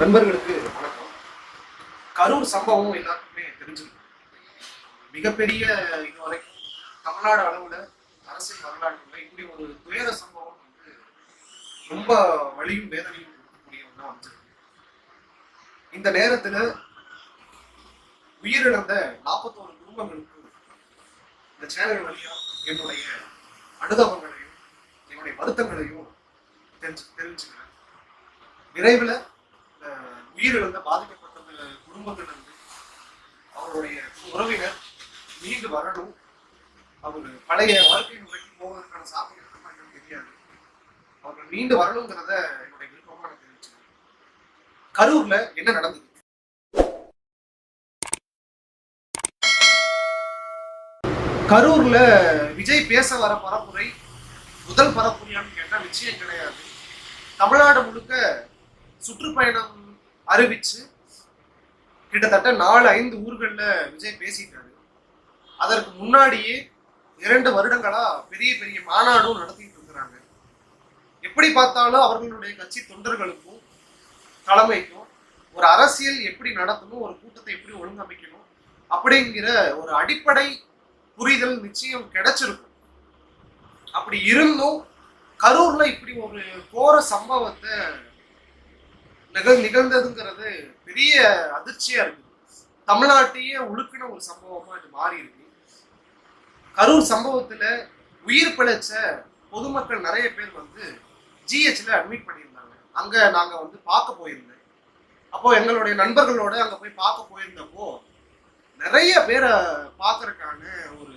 நண்பர்களுக்கு வணக்கம். கரூர் சம்பவம் எல்லாருக்குமே தெரிஞ்சிருக்கும் மிகப்பெரிய இதுவரைக்கும் தமிழ்நாடு அளவுல அரசியல் வரலாற்றுல இப்படி ஒரு துயர சம்பவம் வந்து ரொம்ப வலியும் வேதனையும் கொடுக்கக்கூடிய ஒன்றா வந்துருக்கு. இந்த நேரத்துல உயிரிழந்த நாற்பத்தோரு குடும்பங்களுக்கு இந்த சேனல் வழியா என்னுடைய அனுதாபங்களையும் என்னுடைய வருத்தங்களையும் தெரிஞ்சு தெரிஞ்சுக்கிறேன். விரைவில் உயிரிழந்த பாதிக்கப்பட்ட குடும்பத்திலிருந்து அவருடைய உறவினர் மீண்டு வரணும். அவர் பழைய வாழ்க்கை முறைக்கு போவதற்கான சாத்தியம் இருக்குமா என்னன்னு தெரியாது. அவர்கள் மீண்டு வரணுங்கிறத என்னுடைய விருப்பமாக எனக்கு தெரிவிச்சுக்கிறேன். கரூர்ல என்ன நடந்தது? கரூர்ல விஜய் பேச வர பரப்புரை முதல் பரப்புரையான்னு கேட்டால் நிச்சயம் கிடையாது. தமிழ்நாடு முழுக்க சுற்றுப்பயணம் அறிவிச்சு கிட்டத்தட்ட நாலு ஐந்து ஊர்களில் விஜய் பேசிட்டாரு. அதற்கு முன்னாடியே இரண்டு வருடங்களா பெரிய பெரிய மாநாடும் நடத்திட்டு இருக்கிறாங்க. எப்படி பார்த்தாலும் அவர்களுடைய கட்சி தொண்டர்களுக்கும் தலைமைக்கும் ஒரு அரசியல் எப்படி நடத்தணும் ஒரு கூட்டத்தை எப்படி ஒழுங்கமைக்கணும் அப்படிங்கிற ஒரு அடிப்படை புரிதல் நிச்சயம் கிடைச்சிருக்கும். அப்படி இருந்தும் கரூர்ல இப்படி ஒரு கோர சம்பவத்தை நிகழ் நிகழ்ந்ததுங்கிறது பெரிய அதிர்ச்சியா இருக்கு. தமிழ்நாட்டையே உழுக்கின ஒரு சம்பவமா இது மாறி இருக்கு கரூர் சம்பவத்துல உயிர் பிழைச்ச பொதுமக்கள் நிறைய பேர் வந்து ஜிஹெச்ல அட்மிட் பண்ணியிருந்தாங்க. அங்க நாங்க வந்து பார்க்க போயிருந்தேன். அப்போ எங்களுடைய நண்பர்களோட அங்க போய் பார்க்க போயிருந்தப்போ நிறைய பேரை பார்க்கறக்கான ஒரு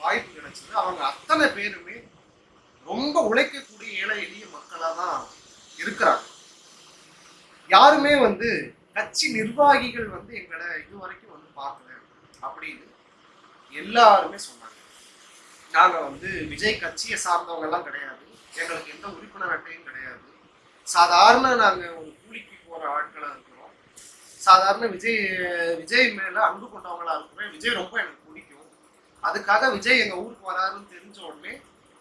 வாய்ப்பு கிடைச்சது. அவங்க அத்தனை பேருமே ரொம்ப உழைக்கக்கூடிய ஏழை எளிய மக்களாக தான் இருக்கிறாங்க. யாருமே வந்து கட்சி நிர்வாகிகள் வந்து எங்களை இது வரைக்கும் வந்து பார்க்கல அப்படின்னு எல்லாருமே சொன்னாங்க. நாங்கள் வந்து விஜய் கட்சியை சார்ந்தவங்க எல்லாம் கிடையாது. எங்களுக்கு எந்த உறுப்பினர் அட்டையும் கிடையாது. சாதாரண நாங்கள் ஒரு கூலிக்கு போகிற ஆட்களாக இருக்கிறோம். சாதாரண விஜய் விஜய் மேலே அன்பு கொண்டவங்களாக இருக்கிறோம். விஜய் ரொம்ப எனக்கு பிடிக்கும். அதுக்காக விஜய் எங்கள் ஊருக்கு வராருன்னு தெரிஞ்ச உடனே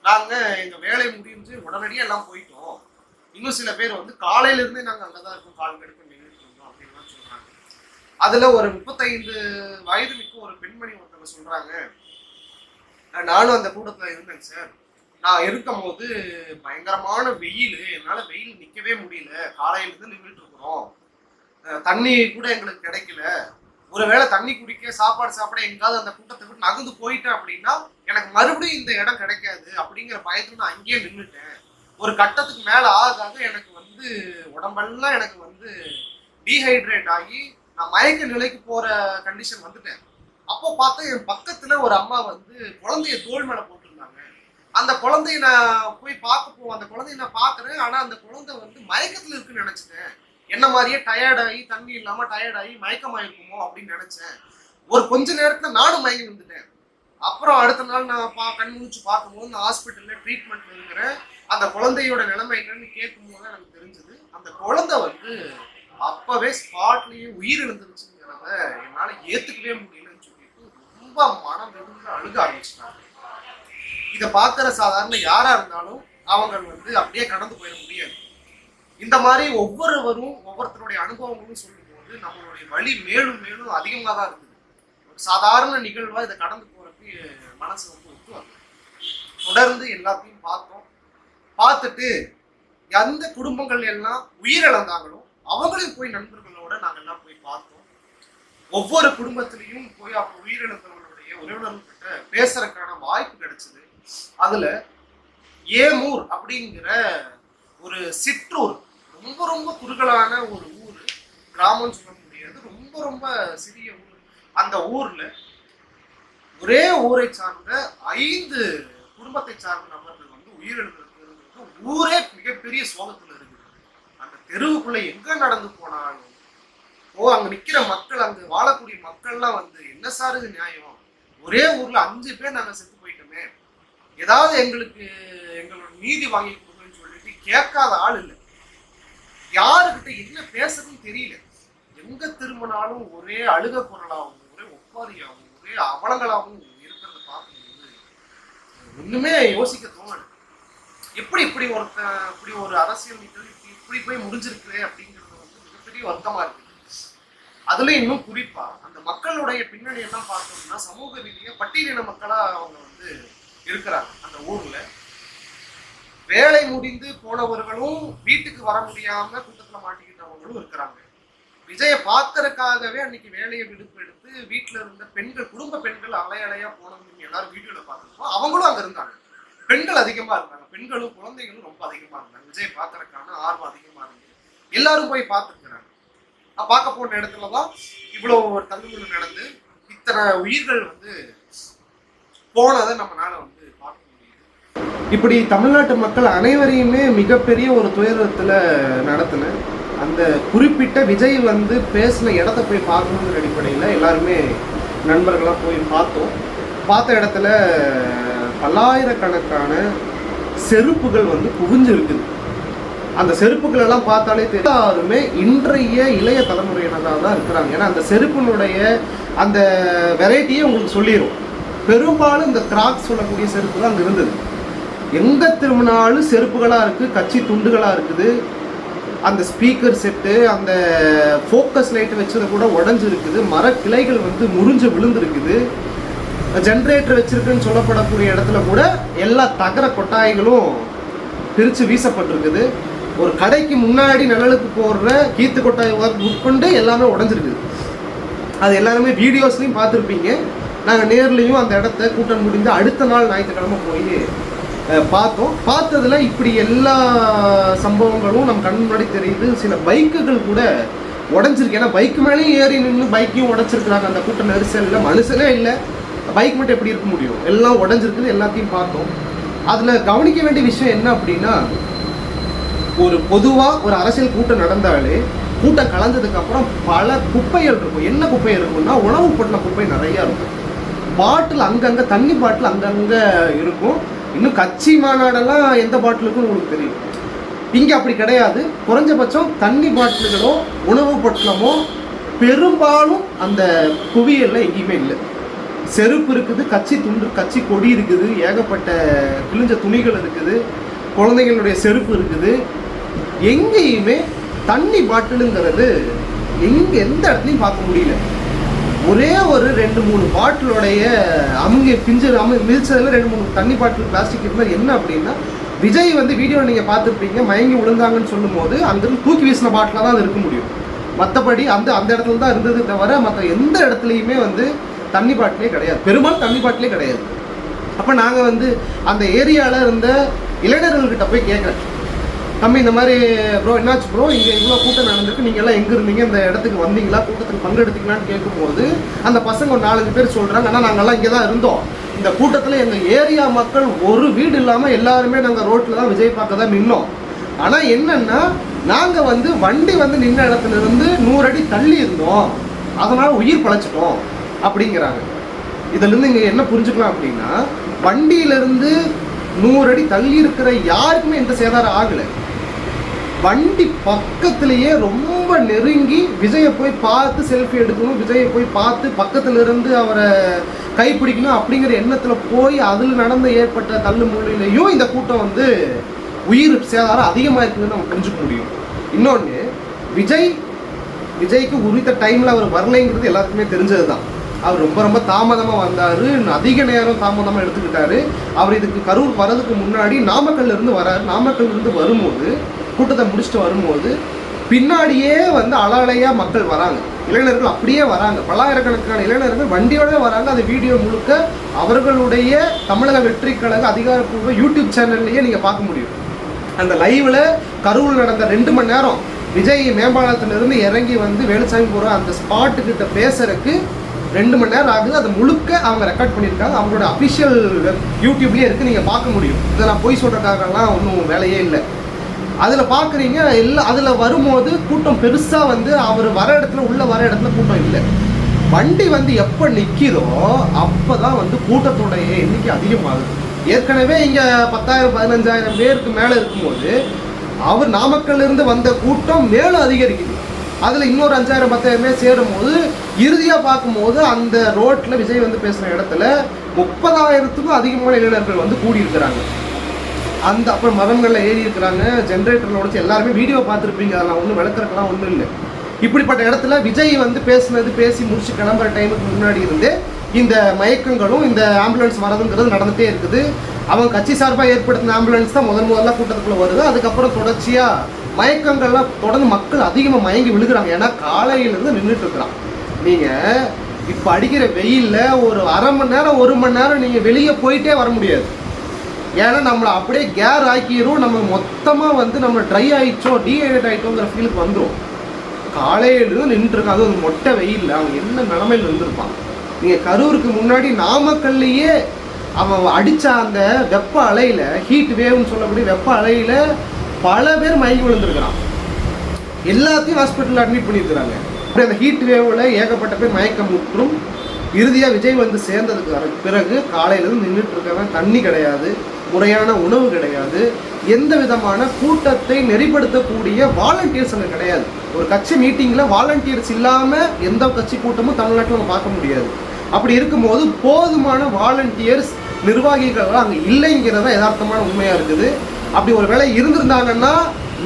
நாங்கள் எங்கள் வேலை முடிஞ்சு உடனடியாக எல்லாம் போயிட்டோம். இன்னும் சில பேர் வந்து காலையில நாங்கள் நாங்க அங்கதான் இருக்கோம் கால் கெடுக்க நின்றுட்டு இருந்தோம் அப்படின்லாம் சொல்றாங்க. அதுல ஒரு முப்பத்தைந்து வயது மிக்க ஒரு பெண்மணி ஒருத்தவங்க சொல்றாங்க. நானும் அந்த கூட்டத்துல இருந்தேன் சார். நான் இருக்கும் போது பயங்கரமான வெயில் என்னால வெயில் நிக்கவே முடியல. காலையிலேருந்து நின்றுட்டு இருக்கிறோம். தண்ணி கூட எங்களுக்கு கிடைக்கல. ஒருவேளை தண்ணி குடிக்க சாப்பாடு சாப்பிட எங்காவது அந்த கூட்டத்தை விட்டு நகர்ந்து போயிட்டேன் அப்படின்னா எனக்கு மறுபடியும் இந்த இடம் கிடைக்காது அப்படிங்கிற பயத்துல நான் அங்கேயே நின்றுட்டேன் ஒரு கட்டத்துக்கு மேல ஆக எனக்கு வந்து உடம்பெல்லாம் எனக்கு வந்து டீஹைட்ரேட் ஆகி நான் மயக்க நிலைக்கு போற கண்டிஷன் வந்துட்டேன். அப்போ பார்த்தா என் பக்கத்துல ஒரு அம்மா வந்து குழந்தைய தோல் மேல போட்டிருந்தாங்க. அந்த குழந்தைய நான் போய் பார்க்க போவோம் அந்த குழந்தைய நான் பாக்குறேன் ஆனா அந்த குழந்தை வந்து மயக்கத்துல இருக்குன்னு நினைச்சிட்டேன். என்ன மாதிரியே டயர்டாகி தண்ணி இல்லாம டயர்டாகி மயக்கமாயிருக்குமோ அப்படின்னு நினைச்சேன். ஒரு கொஞ்ச நேரத்துல நானும் மயங்கி வந்துட்டேன். அப்புறம் அடுத்த நாள் நான் பா கண் முடிச்சு பார்க்கும்போது நான் ஹாஸ்பிட்டல்ல ட்ரீட்மெண்ட் இருக்கிறேன். அந்த குழந்தையோட நிலைமை என்னன்னு கேட்கும்போது எனக்கு தெரிஞ்சது. அந்த குழந்தை வந்து அப்பவே ஸ்பாட்லயே உயிர் இழந்துருச்சுங்கிறத என்னால ஏத்துக்கவே முடியலன்னு சொல்லிட்டு ரொம்ப மனம் விழுந்து அழுக ஆரம்பிச்சிட்டாங்க. இதை பார்க்குற சாதாரண யாரா இருந்தாலும் அவங்க வந்து அப்படியே கடந்து போயிட முடியாது. இந்த மாதிரி ஒவ்வொருவரும் ஒவ்வொருத்தருடைய அனுபவங்களும் சொல்லும்போது நம்மளுடைய வழி மேலும் மேலும் அதிகமாக தான் இருக்குது. ஒரு சாதாரண நிகழ்வாக இதை கடந்து போறதுக்கு மனசு வந்து ஒத்து வரல தொடர்ந்து எல்லாத்தையும் பார்த்தோம் பார்த்துட்டு எந்த குடும்பங்கள் எல்லாம் உயிரிழந்தாங்களோ அவங்களையும் போய் நண்பர்களோட நாங்க எல்லாம் போய் பார்த்தோம். ஒவ்வொரு குடும்பத்திலையும் போய் அவங்க உயிரிழந்தவர்களுடைய உறவினர்கிட்ட பேசுறதுக்கான வாய்ப்பு கிடைச்சது. அதுல ஏமூர் அப்படிங்கிற ஒரு சிற்றூர் ரொம்ப ரொம்ப குறுகலான ஒரு ஊர் கிராமம் சொல்ல முடியாது ரொம்ப ரொம்ப சிறிய ஊர். அந்த ஊர்ல ஒரே ஊரை சார்ந்த ஐந்து குடும்பத்தை சார்ந்த நபர்கள் வந்து உயிரிழந்த ஊரே மிகப்பெரிய சோகத்துல இருக்குது. அந்த தெருவுக்குள்ள எங்க நடந்து போனாலும் ஓ அங்க நிக்கிற மக்கள் அங்க வாழக்கூடிய மக்கள்லாம் வந்து என்ன சார் இது நியாயம்? ஒரே ஊர்ல அஞ்சு பேர் நாங்க செத்து போயிட்டோமே. ஏதாவது எங்களுக்கு எங்களோட நீதி வாங்கி கொடுங்கன்னு சொல்லிட்டு கேட்காத ஆள் இல்லை. யாருக்கிட்ட என்ன பேசுறதுன்னு தெரியல. எங்க திரும்பினாலும் ஒரே அழுக குரலாகவும் ஒரே ஒப்பாரியாகவும் ஒரே அவலங்களாகவும் இருக்கிறத பார்க்கும்போது ஒண்ணுமே யோசிக்க தோணல. எப்படி இப்படி ஒருத்த இப்படி ஒரு அரசியல் நிகழ்வு இப்படி இப்படி போய் முடிஞ்சிருக்கு அப்படிங்கிறது வந்து மிகப்பெரிய வருத்தமாக இருக்குது அதுல இன்னும் குறிப்பா அந்த மக்களுடைய பின்னணி எல்லாம் பார்த்தோம்னா சமூக ரீதியாக பட்டியலின மக்களா அவங்க வந்து இருக்கிறாங்க அந்த ஊர்ல. வேலை முடிந்து போனவர்களும் வீட்டுக்கு வர முடியாம கூட்டத்துல மாட்டிக்கிட்டவங்களும் இருக்கிறாங்க. விஜய பார்க்கறதுக்காகவே அன்னைக்கு வேலையை விடுப்பு எடுத்து வீட்டுல இருந்த பெண்கள் குடும்ப பெண்கள் அலையலையாக போனவங்க எல்லாரும் வீடியோல பார்த்துருப்போம் அவங்களும் அங்க இருந்தாங்க. பெண்கள் அதிகமா இருந்தாங்க. பெண்களும் குழந்தைகளும் ரொம்ப அதிகமா இருந்தாங்க. விஜய் பார்க்கறதுக்கான ஆர்வம் அதிகமா இருந்தது. எல்லாரும் போய் பார்த்துருக்குறாங்க. நான் பார்க்க போன இடத்துலதான் இவ்வளவு ஒரு தள்ளுமுள்ளு நடந்து இத்தனை உயிர்கள் வந்து போனதை நம்மளால வந்து பார்க்க முடியுது. இப்படி தமிழ்நாட்டு மக்கள் அனைவரையுமே மிகப்பெரிய ஒரு துயரத்துல நடத்தின அந்த குறிப்பிட்ட விஜய் வந்து பேசின இடத்த போய் பார்க்கணுங்கிற அடிப்படையில் எல்லாருமே நண்பர்களாக போய் பார்த்தோம். பார்த்த இடத்துல பல்லாயிரக்கணக்கான செருப்புகள் வந்து குவிஞ்சிருக்குது அந்த செருப்புகள் எல்லாம் பார்த்தாலே தெரியும் எல்லாருமே இன்றைய இளைய தலைமுறையினராக தான் இருக்கிறாங்க. ஏன்னா அந்த செருப்பினுடைய அந்த வெரைட்டியே உங்களுக்கு சொல்லிடும் பெரும்பாலும் இந்த கிராக் சொல்லக்கூடிய செருப்பு தான் அங்கே இருந்தது. எங்கே திரும்பினாலும் செருப்புகளாக இருக்குது கட்சி துண்டுகளாக இருக்குது. அந்த ஸ்பீக்கர் செட்டு அந்த ஃபோக்கஸ் லைட்டு வச்சது கூட உடஞ்சிருக்குது. மரக்கிளைகள் வந்து முறிஞ்சு விழுந்திருக்குது. ஜென்ரேட்டர் வச்சிருக்குன்னு சொல்லப்படக்கூடிய இடத்துல கூட எல்லா தகர கொட்டாய்களும் பிரித்து வீசப்பட்டிருக்குது. ஒரு கடைக்கு முன்னாடி நிழலுக்கு போடுற கீத்து கொட்டாய் உட்கொண்டு எல்லாமே உடஞ்சிருக்குது. அது எல்லாருமே வீடியோஸ்லையும் பார்த்துருப்பீங்க. நாங்கள் நேர்லேயும் அந்த இடத்த கூட்டம் முடிந்து அடுத்த நாள் ஞாயிற்றுக்கிழமை போய் பார்த்தோம். பார்த்ததுல இப்படி எல்லா சம்பவங்களும் நம்ம கண் முன்னாடி தெரியுது. சில பைக்குகள் கூட உடஞ்சிருக்கு. ஏன்னா பைக் மேலேயும் ஏறி நின்று பைக்கையும் உடச்சிருக்கிறாங்க. அந்த கூட்ட நெரிசலில் மனுஷனே இல்லை. பைக் மட்டும் எப்படி இருக்க முடியும்? எல்லாம் உடஞ்சிருக்குது எல்லாத்தையும் பார்த்தோம். அதில் கவனிக்க வேண்டிய விஷயம் என்ன அப்படின்னா ஒரு பொதுவாக ஒரு அரசியல் கூட்டம் நடந்தாலே கூட்டம் கலந்ததுக்கப்புறம் பல குப்பைகள் இருக்கும். என்ன குப்பை இருக்கும்னா உணவு பொட்டின குப்பை நிறையா இருக்கும். பாட்டில் அங்கங்கே தண்ணி பாட்டில் அங்கங்கே இருக்கும். இன்னும் கட்சி மாநாடெல்லாம் எந்த பாட்டிலுக்கும் உங்களுக்கு தெரியும். இங்கே அப்படி கிடையாது. குறைஞ்சபட்சம் தண்ணி பாட்டில்களோ உணவு பொட்டலமோ பெரும்பாலும் அந்த குவியலில் எங்கேயுமே இல்லை. செருப்பு இருக்குது கட்சி துண்டு கட்சி கொடி இருக்குது ஏகப்பட்ட கிழிஞ்ச துணிகள் இருக்குது குழந்தைங்களுடைய செருப்பு இருக்குது. எங்கேயுமே தண்ணி பாட்டிலுங்கிறது எங்க எந்த இடத்துலையும் பார்க்க முடியல. ஒரே ஒரு ரெண்டு மூணு பாட்டிலோடைய அமுங்க பிஞ்சு அமு மிதிச்சதுல ரெண்டு மூணு தண்ணி பாட்டில் பிளாஸ்டிக் இருந்தால் என்ன அப்படின்னா விஜய் வந்து வீடியோ நீங்கள் பார்த்துருப்பீங்க மயங்கி விழுந்தாங்கன்னு சொல்லும்போது அங்கிருந்து தூக்கி வீசின பாட்டிலாக தான் அது இருக்க முடியும். மற்றபடி அந்த அந்த இடத்துல தான் இருந்தது தவிர மற்ற எந்த இடத்துலையுமே வந்து தண்ணி பாட்டிலே கிடையாது. பெரும்பாலும் தண்ணி பாட்டிலே கிடையாது. அப்போ நாங்கள் வந்து அந்த ஏரியாவில் இருந்த இளைஞர்கள்கிட்ட போய் கேட்குறேன். தம்பி இந்த மாதிரி ப்ரோ என்னாச்சு ப்ரோ இங்கே இவ்வளோ கூட்டம் நடந்திருக்கு. நீங்கள் எல்லாம் எங்கே இருந்தீங்க? இந்த இடத்துக்கு வந்தீங்களா? கூட்டத்துக்கு பங்கெடுத்தீங்களான்னு கேட்கும்போது அந்த பசங்க ஒரு நாலஞ்சு பேர் சொல்கிறாங்க ஆனால் நாங்கள்லாம் இங்கே தான் இருந்தோம். இந்த கூட்டத்தில் எங்கள் ஏரியா மக்கள் ஒரு வீடு இல்லாமல் எல்லாருமே நாங்கள் ரோட்டில் தான் விஜய் பார்க்க தான் நின்னோம். ஆனால் என்னென்னா நாங்கள் வந்து வண்டி வந்து நின்ன இடத்துல இருந்து நூறு அடி தள்ளி இருந்தோம். அதனால் உயிர் பழைச்சிட்டோம். அப்படிங்கிறாங்க. இதிலிருந்து இங்கே என்ன புரிஞ்சுக்கலாம் அப்படின்னா வண்டியிலிருந்து நூறு அடி தள்ளி இருக்கிற யாருக்குமே எந்த சேதாரம் ஆகலை. வண்டி பக்கத்திலேயே ரொம்ப நெருங்கி விஜயை போய் பார்த்து செல்ஃபி எடுக்கணும் விஜயை போய் பார்த்து பக்கத்துல இருந்து அவரை கைப்பிடிக்கணும் அப்படிங்கிற எண்ணத்தில் போய் அதில் நடந்த ஏற்பட்ட தள்ளு முள்ளிலையும் இந்த கூட்டம் வந்து உயிர் சேதாரம் அதிகமாக இருக்குதுன்னு நம்ம புரிஞ்சுக்க முடியும். இன்னொன்று விஜய் விஜய்க்கு உரித்த டைமில் அவர் வரலைங்கிறது எல்லாத்துக்குமே தெரிஞ்சது தான் அவர் ரொம்ப ரொம்ப தாமதமாக வந்தார். அதிக நேரம் தாமதமாக எடுத்துக்கிட்டாரு. அவர் இதுக்கு கரூர் வரதுக்கு முன்னாடி நாமக்கல்ல இருந்து வராரு. நாமக்கல்ல இருந்து வரும்போது கூட்டத்தை முடிச்சுட்டு வரும்போது பின்னாடியே வந்து அலாலையாக மக்கள் வராங்க. இளைஞர்கள் அப்படியே வராங்க. பல்லாயிரக்கணக்கான இளைஞர்கள் வண்டியோட வராங்க. அது வீடியோ முழுக்க அவர்களுடைய தமிழக வெற்றி கழக அதிகாரப்பூர்வ யூடியூப் சேனல்லையே நீங்கள் பார்க்க முடியும். அந்த லைவில் கரூர் நடந்த ரெண்டு மணி நேரம் விஜய் மேம்பாலத்திலிருந்து இறங்கி வந்து வேலுசாமி போகிற அந்த ஸ்பாட்டு கிட்ட பேசுறதுக்கு ரெண்டு மணி நேரம் ஆகுது. அது முழுக்க அவங்க ரெக்கார்ட் பண்ணியிருக்காங்க. அவங்களோட அஃபிஷியல் யூடியூப்லேயே இருக்குது நீங்கள் பார்க்க முடியும். இதை நான் போய் சொல்கிறதுக்காகலாம் ஒன்றும் வேலையே இல்லை. அதில் பார்க்குறீங்க எல்லாம் அதில் வரும்போது கூட்டம் பெருசாக வந்து அவர் வர இடத்துல உள்ள வர இடத்துல கூட்டம் இல்லை. வண்டி வந்து எப்போ நிற்கிதோ அப்போ தான் வந்து கூட்டத்தோடைய எண்ணிக்கை அதிகமாகுது. ஏற்கனவே இங்கே பத்தாயிரம் பதினஞ்சாயிரம் பேருக்கு மேலே இருக்கும்போது அவர் நாமக்கல்லிருந்து வந்த கூட்டம் மேலும் அதிகரிக்குது. அதில் இன்னொரு அஞ்சாயிரம் பத்தாயிரம் பேர் சேரும்போது இறுதியாக பார்க்கும்போது அந்த ரோட்டில் விஜய் வந்து பேசுகிற இடத்துல முப்பதாயிரத்துக்கும் அதிகமான இளைஞர்கள் வந்து கூடியிருக்கிறாங்க. அந்த அப்புறம் மரங்களில் ஏறி இருக்கிறாங்க ஜென்ரேட்டரில் உடச்சு எல்லாருமே வீடியோ பார்த்துருப்பீங்க. அதெல்லாம் ஒன்றும் விளக்குறதுக்கெல்லாம் ஒன்றும் இல்லை. இப்படிப்பட்ட இடத்துல விஜய் வந்து பேசுனது பேசி முடிச்சு கிளம்புற டைமுக்கு முன்னாடி இருந்து இந்த மயக்கங்களும் இந்த ஆம்புலன்ஸ் வரதுங்கிறது நடந்துட்டே இருக்குது. அவங்க கட்சி சார்பாக ஏற்படுத்தின ஆம்புலன்ஸ் தான் முதன் முதல்ல கூட்டத்துக்குள்ளே வருது. அதுக்கப்புறம் தொடர்ச்சியாக மயக்கங்கள்லாம் தொடர்ந்து மக்கள் அதிகமாக மயங்கி விழுகிறாங்க. ஏன்னா காலையிலேருந்து நின்றுட்டு இருக்கிறான். நீங்கள் இப்போ அடிக்கிற வெயில்ல ஒரு அரை மணி நேரம் ஒரு மணி நேரம் நீங்கள் வெளியே போயிட்டே வர முடியாது. ஏன்னா நம்மளை அப்படியே கேர் ஆக்கிரும். நம்ம மொத்தமாக வந்து நம்ம ட்ரை ஆகிடுச்சோம் டீஹைட்ரேட் ஆகிட்டோங்கிற ஃபீலுக்கு வந்துடும் காலையிலிருந்து நின்றுருக்காங்க அது ஒரு மொட்டை வெயில்ல அவன் என்ன நிலமையில் இருந்திருப்பான்? நீங்கள் கரூருக்கு முன்னாடி நாமக்கல்லையே அவன் அடித்த அந்த வெப்ப அலையில் ஹீட் வேவ்னு சொல்லக்கூடிய வெப்ப அலையில் பல பேர் மயங்கி விழுந்திருக்கிறான். எல்லாத்தையும் ஹாஸ்பிட்டலில் அட்மிட் பண்ணியிருக்கிறாங்க. அப்படி அந்த ஹீட் வேவில் ஏகப்பட்ட பேர் மயக்கம் முற்றும் இறுதியாக விஜய் வந்து சேர்ந்ததுக்கு பிறகு காலையிலேருந்து நின்றுட்டு இருக்காங்க தண்ணி கிடையாது முறையான உணவு கிடையாது எந்த விதமான கூட்டத்தை நெறிப்படுத்தக்கூடிய வாலண்டியர்ஸ் அங்கே கிடையாது. ஒரு கட்சி மீட்டிங்கில் வாலண்டியர்ஸ் இல்லாமல் எந்த கட்சி கூட்டமும் தமிழ்நாட்டில் நம்ம பார்க்க முடியாது. அப்படி இருக்கும்போது போதுமான வாலண்டியர்ஸ் நிர்வாகிகள் அங்கே இல்லைங்கிறத யதார்த்தமான உண்மையாக இருக்குது. அப்படி ஒரு வேளை இருந்திருந்தாங்கன்னா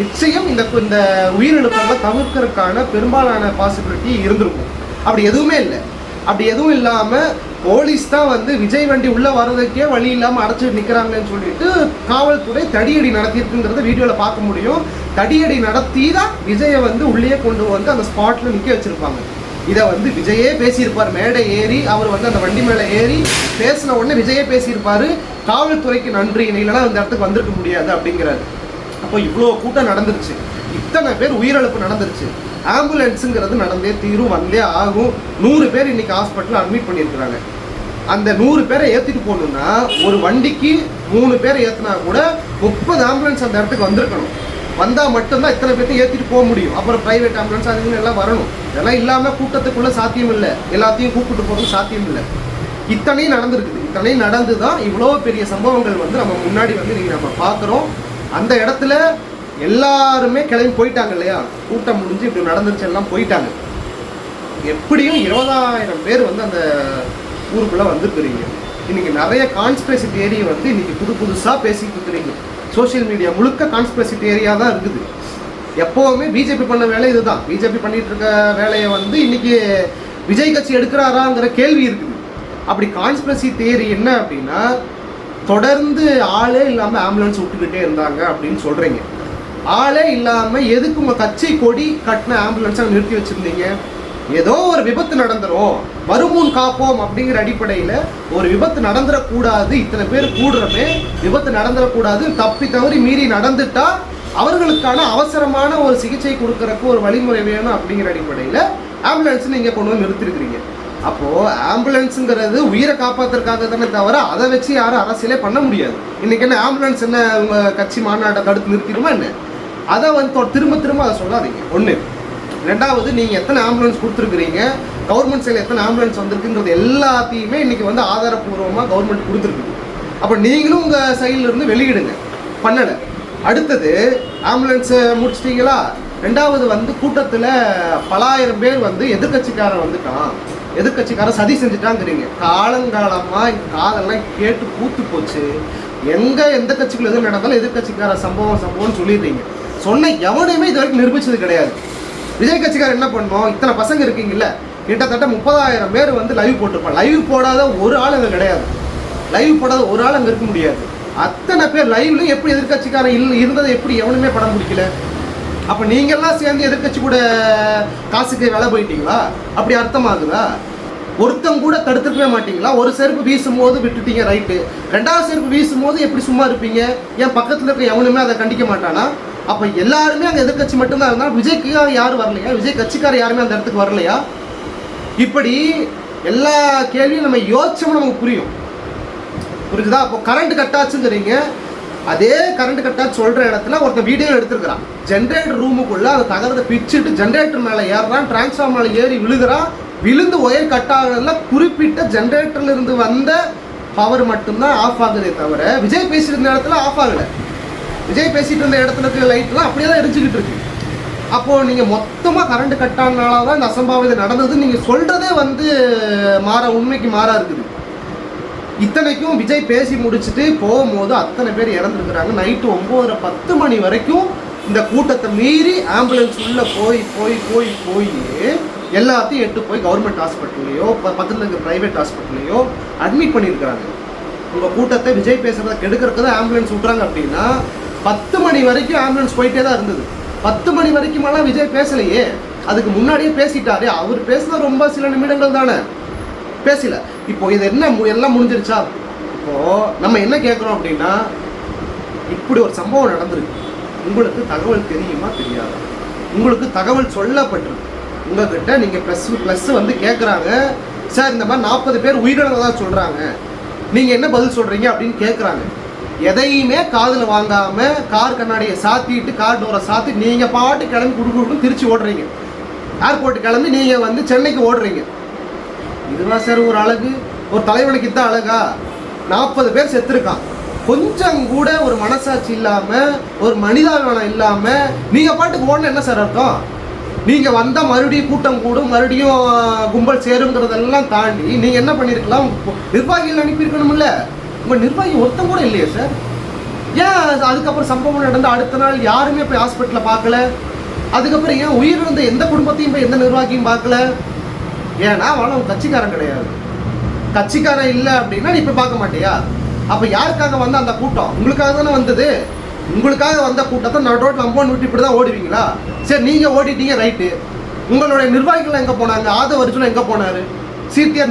நிச்சயம் இந்த இந்த உயிரிழப்புகளை தவிர்க்கறதுக்கான பெரும்பாலான பாசிபிலிட்டி இருந்திருக்கும். அப்படி எதுவுமே இல்லை. அப்படி எதுவும் இல்லாமல் போலீஸ் தான் வந்து விஜய் வண்டி உள்ளே வர்றதுக்கே வழி இல்லாமல் அடைச்சிட்டு நிற்கிறாங்கன்னு சொல்லிட்டு காவல்துறை தடியடி நடத்தியிருக்குங்கிறத வீடியோவில் பார்க்க முடியும். தடியடி நடத்தி தான் விஜயை வந்து உள்ளே கொண்டு வந்து அந்த ஸ்பாட்டில் நிற்க வச்சுருப்பாங்க. இதை வந்து விஜயே பேசியிருப்பார். மேடை ஏறி அவர் வந்து அந்த வண்டி மேலே ஏறி பேசின உடனே விஜயே பேசியிருப்பார். காவல்துறைக்கு நன்றி. இல்லைன்னா அந்த இடத்துக்கு வந்திருக்க முடியாது அப்படிங்கிறாரு. அப்போ இவ்வளோ கூட்டம் நடந்துருச்சு. இத்தனை பேர் உயிரிழப்பு நடந்துருச்சு. ஆம்புலன்ஸுங்கிறது நடந்தே தீரும் வந்தே ஆகும். நூறு பேர் இன்னைக்கு ஹாஸ்பிட்டலில் அட்மிட் பண்ணியிருக்கிறாங்க. அந்த நூறு பேரை ஏற்றிட்டு போகணுன்னா ஒரு வண்டிக்கு மூணு பேரை ஏற்றினா கூட முப்பது ஆம்புலன்ஸ் அந்த இடத்துக்கு வந்திருக்கணும். வந்தால் மட்டும்தான் இத்தனை பேர்த்தையும் ஏற்றிட்டு போக முடியும். அப்புறம் ப்ரைவேட் ஆம்புலன்ஸ் அது எல்லாம் வரணும். இதெல்லாம் இல்லாமல் கூட்டத்துக்குள்ளே சாத்தியம் இல்லை. எல்லாத்தையும் கூப்பிட்டு போகிறது சாத்தியம் இல்லை. இத்தனையும் நடந்திருக்குது. இத்தனையும் நடந்து தான் இவ்வளோ பெரிய சம்பவங்கள் வந்து நம்ம முன்னாடி வந்து இன்றைக்கி நம்ம பார்க்குறோம். அந்த இடத்துல எல்லாருமே கிளம்பி போயிட்டாங்க இல்லையா? கூட்டம் முடிஞ்சு இப்படி நடந்துருச்சு எல்லாம் போயிட்டாங்க. எப்படியும் இருபதாயிரம் பேர் வந்து அந்த ஊருக்குள்ளே வந்துருக்குறீங்க. இன்னைக்கு நிறைய கான்ஸ்பிரசி தேரியை வந்து இன்னைக்கு புது புதுசாக பேசிட்டு இருக்கிறீங்க. சோஷியல் மீடியா முழுக்க கான்ஸ்பிரசி தியரியா தான் இருக்குது. எப்போவுமே பிஜேபி பண்ண வேலை இதுதான். பிஜேபி பண்ணிட்டு இருக்க வேலையை வந்து இன்னைக்கு விஜய் கட்சி எடுக்கிறாராங்கிற கேள்வி இருக்குது. அப்படி கான்ஸ்பிரசி தேரி என்ன அப்படின்னா தொடர்ந்து ஆளே இல்லாமல் ஆம்புலன்ஸ் விட்டுக்கிட்டே இருந்தாங்க அப்படின்னு சொல்கிறீங்க ஆளே இல்லாமல் எதுக்கு உங்கள் கட்சி கொடி கட்டின ஆம்புலன்ஸை நிறுத்தி வச்சுருந்தீங்க? ஏதோ ஒரு விபத்து நடந்துரும் வருமுன் காப்போம் அப்படிங்கிற அடிப்படையில் ஒரு விபத்து நடந்துடக்கூடாது இத்தனை பேர் கூடுறமே விபத்து நடந்துடக்கூடாது தப்பி தவறி மீறி நடந்துட்டா அவர்களுக்கான அவசரமான ஒரு சிகிச்சை கொடுக்கறக்கு ஒரு வழிமுறை வேணும் அப்படிங்கிற அடிப்படையில் ஆம்புலன்ஸ் நீங்கள் கொண்டு வந்து நிறுத்திருக்கிறீங்க. அப்போது ஆம்புலன்ஸுங்கிறது உயிரை காப்பாற்றுறதுக்காக தானே தவிர அதை வச்சு யாரும் அரசியலே பண்ண முடியாது. இன்னைக்கு என்ன ஆம்புலன்ஸ் என்ன உங்க கட்சி மாநாட்டை தடுத்து நிறுத்திடுமா என்ன? அதை வந்து திரும்ப திரும்ப அதை சொல்லாதீங்க. ஒன்று ரெண்டாவது நீங்கள் எத்தனை ஆம்புலன்ஸ் கொடுத்துருக்குறீங்க? கவர்மெண்ட் சைடில் எத்தனை ஆம்புலன்ஸ் வந்திருக்குங்கிறது எல்லாத்தையுமே இன்னைக்கு வந்து ஆதாரப்பூர்வமாக கவர்மெண்ட் கொடுத்துருக்குது அப்போ நீங்களும் உங்கள் சைட்லேருந்து இருந்து வெளியிடுங்க. பண்ணலை. அடுத்தது ஆம்புலன்ஸை முடிச்சிட்டிங்களா? ரெண்டாவது வந்து கூட்டத்தில் பலாயிரம் பேர் வந்து எதிர்க்கட்சிக்காரன் வந்துட்டான். எதிர்க்கட்சிக்காரன் சதி செஞ்சுட்டாங்கிறீங்க. காலங்காலமாக காதெல்லாம் கேட்டு பூத்து போச்சு. எங்கே எந்த கட்சிக்குள்ள எது நடந்தாலும் எதிர்கட்சிக்கார சம்பவம் சம்பவம்னு சொல்லிடுறீங்க. சொன்ன எவனையுமே இது வரைக்கும் நிரூபிச்சது கிடையாது. விஜய் கட்சிக்கார் என்ன பண்ணோம்? இத்தனை பசங்க இருக்கீங்கல்ல கிட்டத்தட்ட முப்பதாயிரம் பேர் வந்து லைவ் போட்டிருப்பான் லைவ் போடாத ஒரு ஆள் அங்கே கிடையாது. லைவ் போடாத ஒரு ஆள் அங்கே இருக்க முடியாது. அத்தனை பேர் லைவ்லையும் எப்படி எதிர்கட்சிக்காரன் இல்லை இருந்ததை எப்படி எவனுமே படம் பிடிக்கல? அப்போ நீங்கள்லாம் சேர்ந்து எதிர்க்கட்சி கூட காசுக்கு வேலை போயிட்டீங்களா? அப்படி அர்த்தமாகுதா? ஒருத்தன் கூட தடுத்துருக்கவே மாட்டீங்களா? ஒரு செருப்பு வீசும் போது விட்டுட்டீங்க ரைட்டு ரெண்டாவது செருப்பு வீசும் போது எப்படி சும்மா இருப்பீங்க? ஏன் பக்கத்தில் இருக்க எவனுமே அதை கண்டிக்க மாட்டானா? அப்போ எல்லாருமே அங்கே எதிர்க்கட்சி மட்டும்தான் இருந்தால் விஜய்க்கு யாரும் வரலையா? விஜய் கட்சிக்காரர் யாருமே அந்த இடத்துக்கு வரலையா? இப்படி எல்லா கேள்வியும் நம்ம யோசிச்சோம்னு நமக்கு புரியும். புரிஞ்சுதா? அப்போ கரண்ட் கட்டாச்சுங்கிறீங்க அதே கரண்ட் கட்டாச்சு சொல்கிற இடத்துல ஒருத்தன் வீடியோ எடுத்துருக்கிறான். ஜென்ரேட்டர் ரூமுக்குள்ளே அதை தகரத்தை பிச்சுட்டு ஜென்ரேட்டர் மேலே ஏறுறான். டிரான்ஸ்ஃபார்ம் மேலே ஏறி விழுகிறான் விழுந்து ஒயர் கட் ஆகிறதுல குறிப்பிட்ட ஜென்ரேட்டர்லேருந்து வந்த பவர் மட்டும்தான் ஆஃப் ஆகுதே தவிர விஜய் பேசியிருந்த இடத்துல ஆஃப் ஆகலை. விஜய் பேசிட்டு இருந்த இடத்துல இருக்க லைட்லாம் அப்படியே தான் எரிஞ்சுக்கிட்டு இருக்கு. அப்போ நீங்க மொத்தமா கரண்ட் கட் ஆனால தான் இந்த அசம்பாவிதம் நடந்தது நீங்க சொல்றதே வந்து மாற உண்மைக்கு மாறா இருக்குது. இத்தனைக்கும் விஜய் பேசி முடிச்சுட்டு போகும்போது அத்தனை பேர் இறந்துருக்குறாங்க. நைட்டு ஒம்போதரை பத்து மணி வரைக்கும் இந்த கூட்டத்தை மீறி ஆம்புலன்ஸ் உள்ள போய் போய் போய் போய் எல்லாத்தையும் எட்டு போய் கவர்மெண்ட் ஹாஸ்பிட்டல்லையோ பக்கத்தில் இருக்க ப்ரைவேட் ஹாஸ்பிட்டல்லையோ அட்மிட் பண்ணியிருக்காங்க உங்கள் கூட்டத்தை விஜய் பேசுகிறத கெடுக்கிறதுக்கு தான் ஆம்புலன்ஸ் விட்றாங்க அப்படின்னா பத்து மணி வரைக்கும் ஆம்புலன்ஸ் போயிட்டே தான் இருந்தது. பத்து மணி வரைக்குமெல்லாம் விஜய் பேசலையே. அதுக்கு முன்னாடியே பேசிட்டாரு. அவர் பேசினா ரொம்ப சில நிமிடங்கள் தானே. பேசல. இப்போ இது என்ன மு- எல்லாம் முடிஞ்சிருச்சா? இப்போ நம்ம என்ன கேட்குறோம் அப்படின்னா இப்படி ஒரு சம்பவம் நடந்திருக்கு. உங்களுக்கு தகவல் தெரியுமா தெரியாது. உங்களுக்கு தகவல் சொல்லப்பட்டிருக்கு. உங்ககிட்ட நீங்கள் ப்ளஸ் ப்ளஸ் வந்து கேட்குறாங்க சார் இந்த மாதிரி நாற்பது பேர் உயிரிழந்ததாக சொல்கிறாங்க நீங்கள் என்ன பதில் சொல்கிறீங்க அப்படின்னு கேட்குறாங்க எதையுமே காதில் வாங்காமல் கார் கண்ணாடியை சாத்திட்டு கார் டோரை சாத்தி நீங்கள் பாட்டு கிளம்பி குடுக்குன்னு திருச்சி ஓடுறீங்க. ஏர்போர்ட் கிளம்பி நீங்கள் வந்து சென்னைக்கு ஓடுறீங்க. இதுவா சார் ஒரு அழகு. ஒரு தலைவனுக்கு இதான் அழகா. நாற்பது பேர் செத்துருக்கான். கொஞ்சம் கூட ஒரு மனசாட்சி இல்லாம ஒரு மனிதாபிமானம் இல்லாம நீங்க பாட்டுக்கு ஓடணும் என்ன சார் அர்த்தம்? நீங்கள் வந்தால் மறுபடியும் கூட்டம் கூடும் மறுபடியும் கும்பல் சேருங்கிறதெல்லாம் தாண்டி நீங்கள் என்ன பண்ணியிருக்கலாம் நிர்வாகிகள் அனுப்பியிருக்கணும்ல. உங்கள் நிர்வாகி ஒருத்தம் கூட இல்லையே சார் ஏன் அதுக்கப்புறம் சம்பவம் நடந்து அடுத்த நாள் யாருமே போய் ஹாஸ்பிட்டலில் பார்க்கல? அதுக்கப்புறம் ஏன் உயிரிழந்த எந்த குடும்பத்தையும் போய் எந்த நிர்வாகியும் பார்க்கல? ஏன்னா அவன் கட்சிக்காரன் கிடையாது. கட்சிக்காரன் இல்லை அப்படின்னா நீ இப்போ பார்க்க மாட்டியா? அப்போ யாருக்காக வந்த அந்த கூட்டம்? உங்களுக்காக தானே வந்தது. உங்களுக்காக வந்த கூட்டத்தை நான் ரோட்டில் அம்பௌண்ட் விட்டு இப்படி தான் ஓடுவீங்களா? சரி நீங்கள் ஓடிட்டீங்க ரைட்டு உங்களுடைய நிர்வாகிகள் எங்கே போனாங்க? ஆதவ அர்ஜுன் எங்கே போனார்?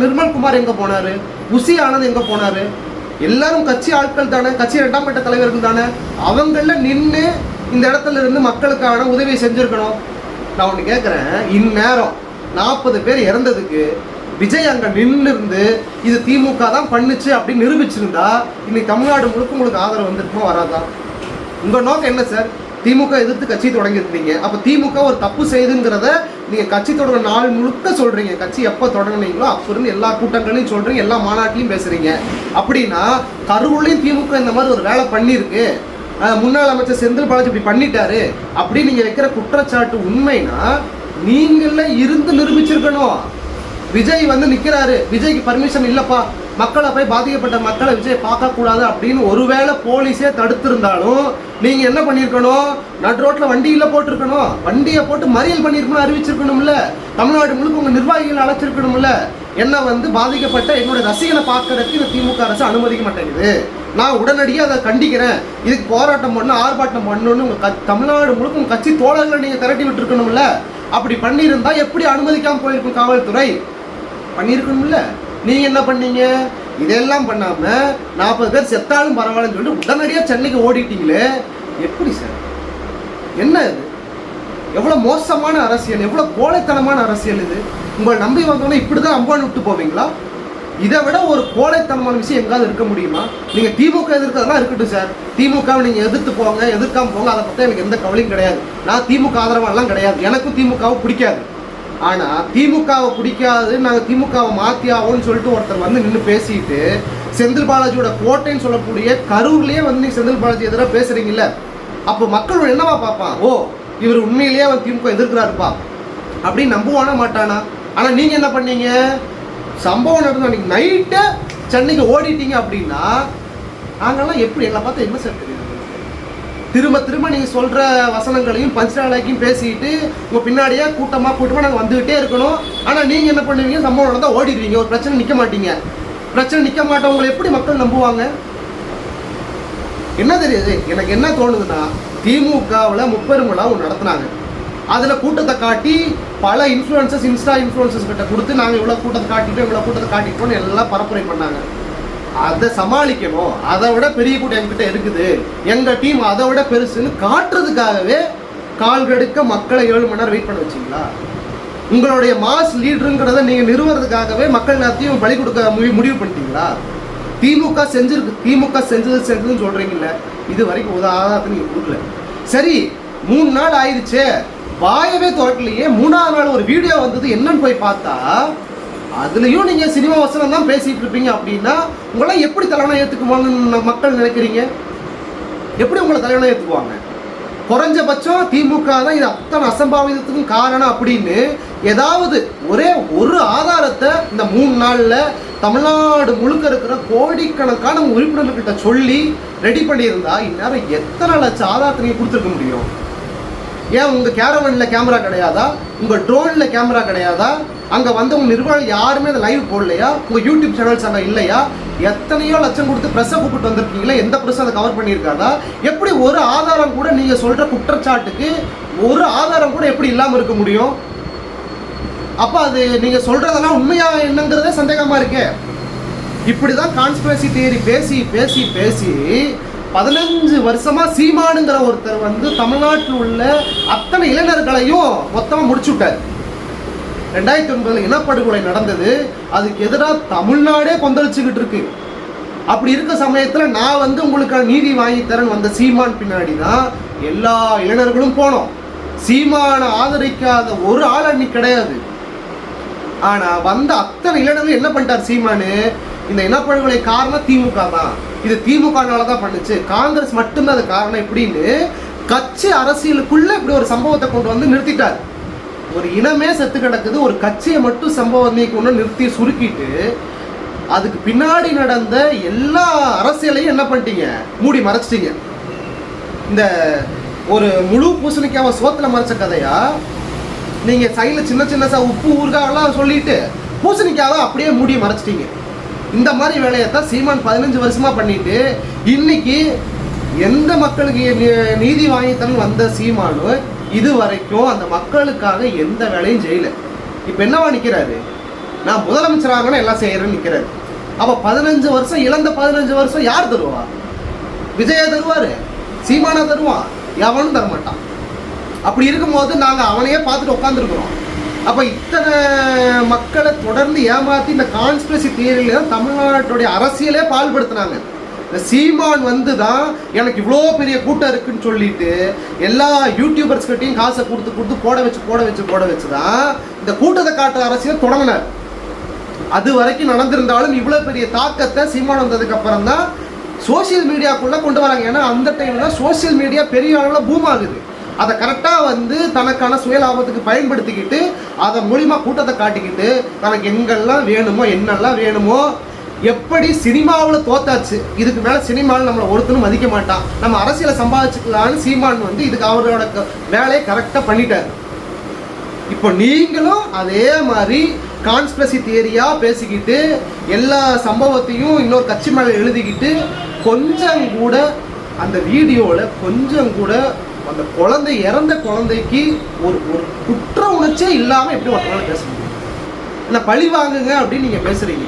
நிர்மல் குமார் எங்கே போனார்? உசி ஆனந்த் எங்கே போனார்? எல்லாரும் கட்சி ஆட்கள் தானே கட்சி இரண்டாம் கட்ட தலைவர்கள் தானே அவங்கள நின்று இந்த இடத்துல இருந்து மக்களுக்கான உதவி செஞ்சுருக்கணும். நான் ஒன்று கேட்குறேன் இந்நேரம் நாற்பது பேர் இறந்ததுக்கு விஜய் அங்கே நின்று இருந்து இது திமுக தான் பண்ணுச்சு அப்படின்னு நிரூபிச்சிருந்தா இன்னைக்கு தமிழ்நாடு முழுக்க உங்களுக்கு ஆதரவு வந்திருக்குமா வராதா? உங்கள் நோக்கம் என்ன சார்? திமுக எதிர்த்து கட்சி தொடங்கியிருந்தீங்க அப்போ திமுக ஒரு தப்பு செய்துங்கிறத நீங்கள் கட்சி தொடங்க நாள் முழுக்க சொல்கிறீங்க கட்சி எப்போ தொடங்குனீங்களோ அப்போ எல்லா கூட்டங்களையும் சொல்கிறீங்க எல்லா மாநாட்டிலையும் பேசுகிறீங்க அப்படின்னா கரூர்லையும் திமுக இந்த மாதிரி ஒரு வேலை பண்ணியிருக்கு. முன்னாள் அமைச்சர் செந்தில் பாலாஜி இப்படி பண்ணிட்டாரு. அப்படி நீங்கள் வைக்கிற குற்றச்சாட்டு உண்மைனா நீங்களே இருந்து நிரூபிச்சிருக்கணும். விஜய் வந்து நிற்கிறாரு விஜய்க்கு பர்மிஷன் இல்லைப்பா. மக்களை போய் பாதிக்கப்பட்ட மக்களை விஜய் பார்க்கக்கூடாது அப்படின்னு ஒருவேளை போலீஸே தடுத்திருந்தாலும் நீங்க என்ன பண்ணியிருக்கணும்? நட் ரோட்ல வண்டியில போட்டிருக்கணும். வண்டியை போட்டு மறியல் பண்ணியிருக்கணும் அறிவிச்சிருக்கணும்ல. தமிழ்நாடு முழுக்க உங்க நிர்வாகிகள் அழைச்சிருக்கணும்ல. என்ன வந்து பாதிக்கப்பட்ட என்னோட ரசிகனை பார்க்கறதுக்கு இந்த திமுக அரசு அனுமதிக்க மாட்டேங்குது. நான் உடனடியாக அதை கண்டிக்கிறேன். இதுக்கு போராட்டம் பண்ணணும் ஆர்ப்பாட்டம் பண்ணணும்னு உங்க க- தமிழ்நாடு முழுக்க உங்க கட்சி தோழர்களை நீங்க திரட்டி விட்டுருக்கணும்ல. அப்படி பண்ணியிருந்தா எப்படி அனுமதிக்காம போயிருக்கும் காவல்துறை? பண்ணியிருக்கணும்ல. நீங்கள் என்ன பண்ணீங்க? இதெல்லாம் பண்ணாம நாற்பது பேர் செத்தாலும் பரவாயில்லன்னு சொல்லிட்டு உடனடியாக சென்னைக்கு ஓடிட்டீங்களே? எப்படி சார்? என்ன இது? எவ்வளோ மோசமான அரசியல் எவ்வளோ கோழைத்தனமான அரசியல் இது? உங்களை நம்பி வந்தோன்னே இப்படி தான் அம்பான் விட்டு போவீங்களா? இதை விட ஒரு கோழைத்தனமான விஷயம் எங்காவது இருக்க முடியுமா? நீங்கள் திமுக எதிர்க்கிறதெல்லாம் இருக்கட்டும் சார். திமுகவை நீங்கள் எதிர்த்து போங்க எதிர்க்காமல் போங்க அதை பற்றி எனக்கு எந்த கவலையும் கிடையாது. நான் திமுக ஆதரவாலாம் கிடையாது. எனக்கும் திமுகவும் பிடிக்காது. ஆனால் திமுகவை பிடிக்காது நாங்கள் திமுகவை மாற்றி ஆகும்னு சொல்லிட்டு ஒருத்தர் வந்து நின்று பேசிட்டு செந்தில் பாலாஜியோட கோட்டைன்னு சொல்லக்கூடிய கரூர்லேயே வந்து நீ செந்தில் பாலாஜி எதிராக பேசுகிறீங்கல்ல அப்போ மக்கள் என்னவா பார்ப்பான்? ஓ இவர் உண்மையிலேயே அவன் திமுக எதிர்க்கிறாருப்பா அப்படின்னு நம்புவானா மாட்டானா? ஆனால் நீங்கள் என்ன பண்ணீங்க? சம்பவம் நடந்த அன்னைக்கு நைட்டை சென்னைக்கு ஓடிட்டீங்க அப்படின்னா நாங்கள்லாம் எப்படி எங்களை பார்த்தா என்ன சார் தெரியும் திரும்ப திரும்ப நீங்கள் சொல்கிற வசனங்களையும் பஞ்சாலைக்கும் பேசிக்கிட்டு உங்கள் பின்னாடியே கூட்டமாக கூட்டமாக நாங்கள் வந்துக்கிட்டே இருக்கணும். ஆனால் நீங்கள் என்ன பண்ணுவீங்க? சம்பவம் நடந்தால் ஓடிடுவீங்க. ஒரு பிரச்சனை நிற்க மாட்டீங்க. பிரச்சனை நிற்க மாட்டவங்களை எப்படி மக்கள் நம்புவாங்க? என்ன தெரியுது? எனக்கு என்ன தோணுதுன்னா திமுகவில் முப்பெரும் விழா ஒன்று நடத்துனாங்க. அதில் கூட்டத்தை காட்டி பல இன்ஃப்ளூயன்சஸ் இன்ஸ்டா இன்ஃப்ளூயன்சஸ் கிட்ட கொடுத்து நாங்கள் இவ்வளோ கூட்டத்தை காட்டிட்டோம் இவ்வளோ கூட்டத்தை காட்டிட்டோம்னு எல்லாம் பரப்புரை பண்ணாங்க. அதை சமாளிக்கணும். அதை விட பெரிய கூட்டம் எங்கிட்ட இருக்குது. எங்கள் டீம் அதை விட பெருசுன்னு காட்டுறதுக்காகவே கால் கெடுக்க மக்களை ஏழு மணி நேரம் வெயிட் பண்ண வச்சிங்களா? உங்களுடைய மாஸ் லீடருங்கிறத நீங்கள் நிறுவனத்துக்காகவே மக்கள் எல்லாத்தையும் பலி கொடுக்க முடிவு முடிவு பண்ணிட்டீங்களா? திமுக செஞ்சிருக்கு திமுக செஞ்சது செஞ்சதுன்னு சொல்றீங்கல்ல. இது வரைக்கும் உதாரணத்தை நீங்க கொடுக்கல. சரி மூணு நாள் ஆயிடுச்சே. வாயவே துறக்கலையே. மூணாவது நாள் ஒரு வீடியோ வந்தது. என்னன்னு போய் பார்த்தா அதுலேயும் நீங்கள் சினிமா வசனம் தான் பேசிகிட்டு இருப்பீங்க அப்படின்னா உங்களாம் எப்படி தலைவனை ஏற்றுக்குவாங்கன்னு மக்கள் நினைக்கிறீங்க? எப்படி உங்களை தலைவனை ஏற்றுக்குவாங்க குறைஞ்சபட்சம் திமுக தான் இது அத்தனை அசம்பாவிதத்துக்கும் காரணம் அப்படின்னு ஏதாவது ஒரே ஒரு ஆதாரத்தை இந்த மூணு நாளில் தமிழ்நாடு முழுக்க இருக்கிற கோடிக்கணக்கான உறுப்பினர்கிட்ட சொல்லி ரெடி பண்ணியிருந்தா இந்நேரம் எத்தனை லட்சம் ஆதாரத்தை நீங்கள் கொடுத்துருக்க முடியும்? ஏன் உங்கள் கேரவனில் கேமரா கிடையாதா? உங்கள் ட்ரோனில் கேமரா கிடையாதா? அங்க வந்தவங்க நிர்வாகம் யாருமே அந்த லைவ் போடலையா? உங்க யூடியூப் சேனல்ஸ் அங்கே இல்லையா? எத்தனையோ லட்சம் கொடுத்து ப்ரெஸ்ஸை கூப்பிட்டு வந்திருக்கீங்களா? எந்த ப்ரெஸ் அதை கவர் பண்ணியிருக்காதா? எப்படி ஒரு ஆதாரம் கூட நீங்க சொல்ற குற்றச்சாட்டுக்கு ஒரு ஆதாரம் கூட எப்படி இல்லாம இருக்க முடியும்? அப்ப அது நீங்க சொல்றதெல்லாம் உண்மையா என்னங்கிறதே சந்தேகமா இருக்கே. இப்படிதான் கான்ஸ்பிரசி தியரி பேசி பேசி பேசி பதினஞ்சு வருஷமா சீமானுங்கிற ஒருத்தர் வந்து தமிழ்நாட்டில் உள்ள அத்தனை இளைஞர்களையும் மொத்தமா முடிச்சுட்டார். ரெண்டாயிரத்தி ஒன்பதில் இனப்படுகொலை நடந்தது. அதுக்கு எதிராக தமிழ்நாடே கொந்தளிச்சுக்கிட்டு இருக்கு. அப்படி இருக்க சமயத்தில் நான் வந்து உங்களுக்கு நீதி வாங்கி தரேன் வந்த சீமான் பின்னாடி தான் எல்லா இளைஞர்களும் போனோம். சீமானை ஆதரிக்காத ஒரு ஆள் அன்னைக்கு கிடையாது. ஆனால் வந்த அத்தனை இளைஞர்கள் என்ன பண்ணிட்டார் சீமானு? இந்த இனப்படுகொலை காரணம் திமுக தான். இது திமுகனால தான் பண்ணுச்சு. காங்கிரஸ் மட்டும்தான் அது காரணம் இப்படின்னு கட்சி அரசியலுக்குள்ள இப்படி ஒரு சம்பவத்தை கொண்டு வந்து நிறுத்திட்டார். ஒரு இனமே செத்து கிடக்குது ஒரு கட்சியை மட்டும் சம்பவம் கொண்டு நிறுத்தி சுருக்கிட்டு அதுக்கு பின்னாடி நடந்த எல்லா அரசியலையும் என்ன பண்ணிட்டீங்க? மூடி மறைச்சிட்டீங்க. இந்த ஒரு முழு பூசணிக்காவை சோத்துல மறைச்ச கதையா? நீங்க சைடில் சின்ன சின்ன உப்பு ஊறுகாயெல்லாம் சொல்லிட்டு பூசணிக்காவை அப்படியே மூடி மறைச்சிட்டீங்க. இந்த மாதிரி வேலையை தான் சீமான் பதினஞ்சு வருஷமா பண்ணிட்டு இன்னைக்கு எந்த மக்களுக்கு நீதி வாங்கித்தரன் வந்த சீமானு இது வரைக்கும் அந்த மக்களுக்காக எந்த வேலையும் செய்யல. இப்போ என்னவா நிற்கிறாரு நான் முதலமைச்சராகனா எல்லாம் செய்யறேன்னு நிற்கிறாரு அப்போ பதினஞ்சு வருஷம் இழந்த பதினஞ்சு வருஷம் யார் தருவா? விஜயா தருவாரு. சீமானா தருவான் எவனும் தரமாட்டான் அப்படி இருக்கும்போது நாங்கள் அவனையே பார்த்துட்டு உட்காந்துருக்குறோம் அப்போ இத்தனை மக்களை தொடர்ந்து ஏமாற்றி இந்த கான்ஸ்பிரசி தியரியில தான் தமிழ்நாட்டுடைய அரசியலே பால்படுத்தினாங்க. சீமான் வந்து தான் எனக்கு இவ்வளோ பெரிய கூட்டம் இருக்குன்னு சொல்லிட்டு எல்லா யூடியூபர்ஸ் கிட்டையும் காசை கொடுத்து கொடுத்து போட வச்சு போட வச்சு போட வச்சு தான் இந்த கூட்டத்தை காட்டுற அரசியல் தொடங்கினார். அது வரைக்கும் நடந்திருந்தாலும் இவ்வளோ பெரிய தாக்கத்தை சீமான் வந்ததுக்கு அப்புறம் தான் சோஷியல் மீடியாக்குள்ளே கொண்டு வராங்க. ஏன்னா அந்த டைமில் சோஷியல் மீடியா பெரிய அளவில் பூம் ஆகுது. அதை கரெக்டாக வந்து தனக்கான சுயலாபத்துக்கு பயன்படுத்திக்கிட்டு அதை மூலிமா கூட்டத்தை காட்டிக்கிட்டு தனக்கு எங்கெல்லாம் வேணுமோ என்னெல்லாம் வேணுமோ எப்படி சினிமாவில் தோத்தாச்சு? இதுக்கு மேலே சினிமாவில் நம்மளை ஒருத்தனும் மதிக்க மாட்டான். நம்ம அரசியலை சம்பாதிச்சுக்கலான்னு சீமான் வந்து இதுக்கு அவரோட க- வேலையை கரெக்டாக பண்ணிட்டார். இப்போ நீங்களும் அதே மாதிரி கான்ஸ்பிரசி தியரியாக பேசிக்கிட்டு எல்லா சம்பவத்தையும் இன்னொரு கட்சி மேலே எழுதிக்கிட்டு கொஞ்சம் கூட அந்த வீடியோவில் கொஞ்சம் கூட அந்த குழந்தை இறந்த குழந்தைக்கு ஒரு ஒரு குற்ற உணர்ச்சியே இல்லாமல் எப்படி ஒருத்தனால பேச முடியும்? இல்லை பழி வாங்குங்க அப்படின்னு நீங்கள் பேசுகிறீங்க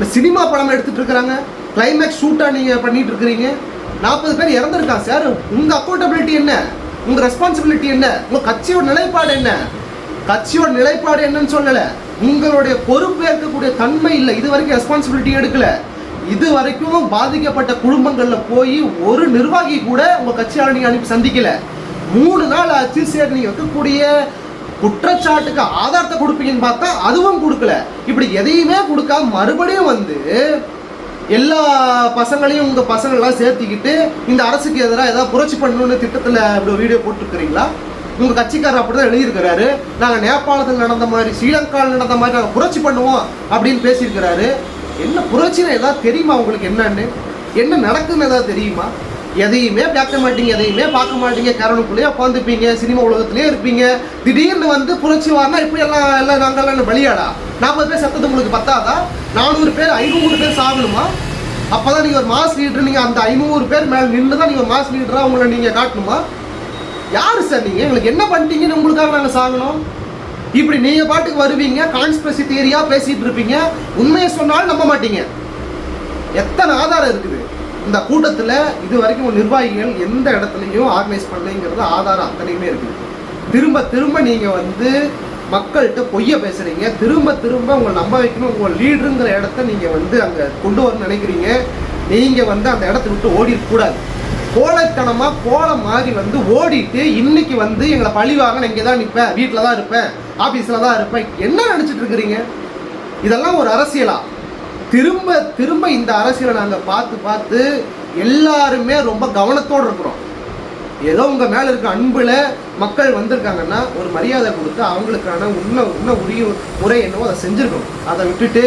இந்த சினிமா படம் எடுத்துகிட்டு இருக்கிறாங்க. கிளைமேக்ஸ் ஷூட்டாக நீங்கள் பண்ணிட்டு இருக்கிறீங்க. நாற்பது பேர் இறந்துருக்காங்க சார் உங்கள் அக்கௌண்டபிலிட்டி என்ன? உங்கள் ரெஸ்பான்சிபிலிட்டி என்ன? உங்கள் கட்சியோட நிலைப்பாடு என்ன? கட்சியோட நிலைப்பாடு என்னன்னு சொல்லலை. உங்களுடைய பொறுப்பு ஏற்கக்கூடிய தன்மை இல்லை. இது வரைக்கும் ரெஸ்பான்சிபிலிட்டி எடுக்கல. இது வரைக்கும் பாதிக்கப்பட்ட குடும்பங்களில் போய் ஒரு நிர்வாகி கூட உங்கள் கட்சியாளர் நீங்கள் அனுப்பி சந்திக்கல. மூணு நாள் ஆச்சு சரி நீங்கள் வைக்கக்கூடிய குற்றச்சாட்டுக்கு ஆதாரத்தை கொடுப்பீங்கன்னு பார்த்தா அதுவும் கொடுக்கல. இப்படி எதையுமே கொடுக்காம மறுபடியும் வந்து எல்லா பசங்களையும் உங்கள் பசங்களெலாம் சேர்த்திக்கிட்டு இந்த அரசுக்கு எதிராக ஏதாவது புரட்சி பண்ணணும்னு திட்டத்தில் இப்படி வீடியோ போட்டுருக்கிறீங்களா? உங்கள் கட்சிக்காரர் அப்படிதான் எழுதியிருக்கிறாரு. நாங்கள் நேபாளத்தில் நடந்த மாதிரி ஸ்ரீலங்காவில் நடந்த மாதிரி நாங்கள் புரட்சி பண்ணுவோம் அப்படின்னு பேசியிருக்கிறாரு. என்ன புரட்சின்னு ஏதாவது தெரியுமா உங்களுக்கு என்னன்னு? என்ன நடக்குதுன்னு ஏதாவது தெரியுமா? எதையுமே பார்க்க மாட்டீங்க எதையுமே பார்க்க மாட்டீங்க. கரணுக்குள்ளேயே உட்காந்துப்பீங்க சினிமா உலகத்துலேயே இருப்பீங்க. திடீர்னு வந்து புரட்சி வரனா இப்படி எல்லாம் எல்லாம் நாங்கெல்லாம் பலியாடா நாற்பது பேர் சத்தது உங்களுக்கு பத்தாதா? நானூறு பேர் ஐநூறு பேர் சாகணுமா? அப்போதான் நீங்கள் ஒரு மாஸ் லீடர் நீங்கள் அந்த ஐநூறு பேர் மேலே நின்று தான் நீங்கள் மாஸ் லீடராக உங்களை நீங்கள் காட்டணுமா? யாரு சார் நீங்கள் எங்களுக்கு என்ன பண்ணிட்டீங்கன்னு உங்களுக்காக நாங்கள் சாகணும். இப்படி நீங்கள் பாட்டுக்கு வருவீங்க கான்ஸ்பிரசி தேரியாக பேசிகிட்டு இருப்பீங்க. உண்மையை சொன்னாலும் நம்ப மாட்டீங்க. எத்தனை ஆதாரம் இருக்குது? இந்த கூட்டத்தில் இது வரைக்கும் நிர்வாகிகள் எந்த இடத்துலையும் ஆர்கனைஸ் பண்ணலைங்கிறது ஆதாரம் அத்தனையுமே இருக்குது திரும்ப திரும்ப நீங்கள் வந்து மக்கள்கிட்ட பொய்ய பேசுகிறீங்க திரும்ப திரும்ப உங்களை நம்ப வைக்கணும். உங்கள் லீடருங்கிற இடத்த நீங்கள் வந்து அங்கே கொண்டு வரணும்னு நினைக்கிறீங்க. நீங்கள் வந்து அந்த இடத்த விட்டு ஓடிடக்கூடாது கோலத்தனமாக கோல மாதிரி வந்து ஓடிட்டு இன்னைக்கு வந்து எங்களை பழிவாங்க நான் இங்கே தான் நிற்பேன் வீட்டில் தான் இருப்பேன். ஆஃபீஸில் தான் இருப்பேன். என்ன நினச்சிட்டு இருக்கிறீங்க? இதெல்லாம் ஒரு அரசியலா? திரும்ப திரும்ப இந்த அரசியலை நாங்கள் பார்த்து பார்த்து எல்லாருமே ரொம்ப கவனத்தோடு இருக்கிறோம். ஏதோ உங்கள் மேலே இருக்க அன்பில் மக்கள் வந்திருக்காங்கன்னா ஒரு மரியாதை கொடுத்து அவங்களுக்கான உண்மை உண்மை உரிய முறை என்னவோ அதை செஞ்சுருக்கணும். அதை விட்டுட்டு